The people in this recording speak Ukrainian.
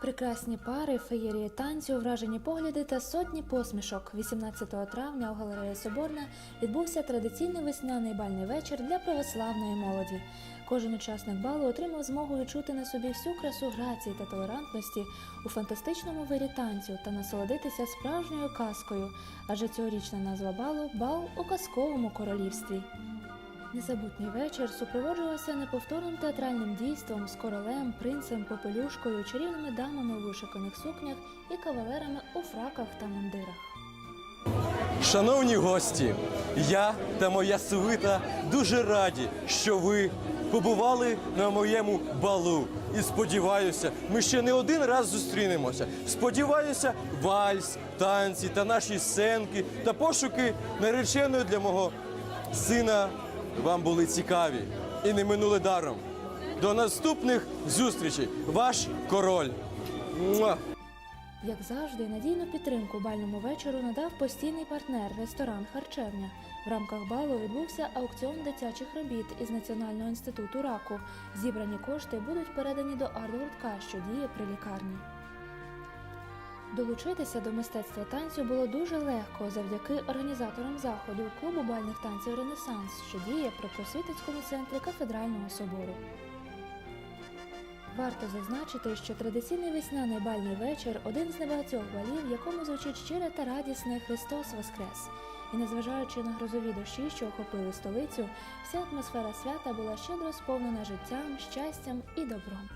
Прекрасні пари, феєрії танцю, вражені погляди та сотні посмішок. 18 травня у галереї Соборна відбувся традиційний весняний бальний вечір для православної молоді. Кожен учасник балу отримав змогу відчути на собі всю красу грації та толерантності у фантастичному вирі танцю та насолодитися справжньою казкою, адже цьогорічна назва балу бал у казковому королівстві. Незабутній вечір супроводжувався неповторним театральним дійством з королем, принцем, попелюшкою, чарівними дамами у вишиканих сукнях і кавалерами у фраках та мундирах. Шановні гості, я та моя свита дуже раді, що ви побували на моєму балу. І сподіваюся, ми ще не один раз зустрінемося. Сподіваюся, вальс, танці та наші сценки та пошуки нареченої для мого сина вам були цікаві і не минули даром. До наступних зустрічей, ваш король. Як завжди, надійну підтримку бальному вечору надав постійний партнер ресторан Харчевня. В рамках балу відбувся аукціон дитячих робіт із Національного інституту раку. Зібрані кошти будуть передані до арт-гуртка, що діє при лікарні. Долучитися до мистецтва танцю було дуже легко завдяки організаторам заходу клубу бальних танців Ренесанс, що діє при просвітницькому центрі кафедрального собору. Варто зазначити, що традиційний весняний бальний вечір один з небагатьох балів, в якому звучить щире та радісне Христос Воскрес. І незважаючи на грозові дощі, що охопили столицю, вся атмосфера свята була щедро сповнена життям, щастям і добром.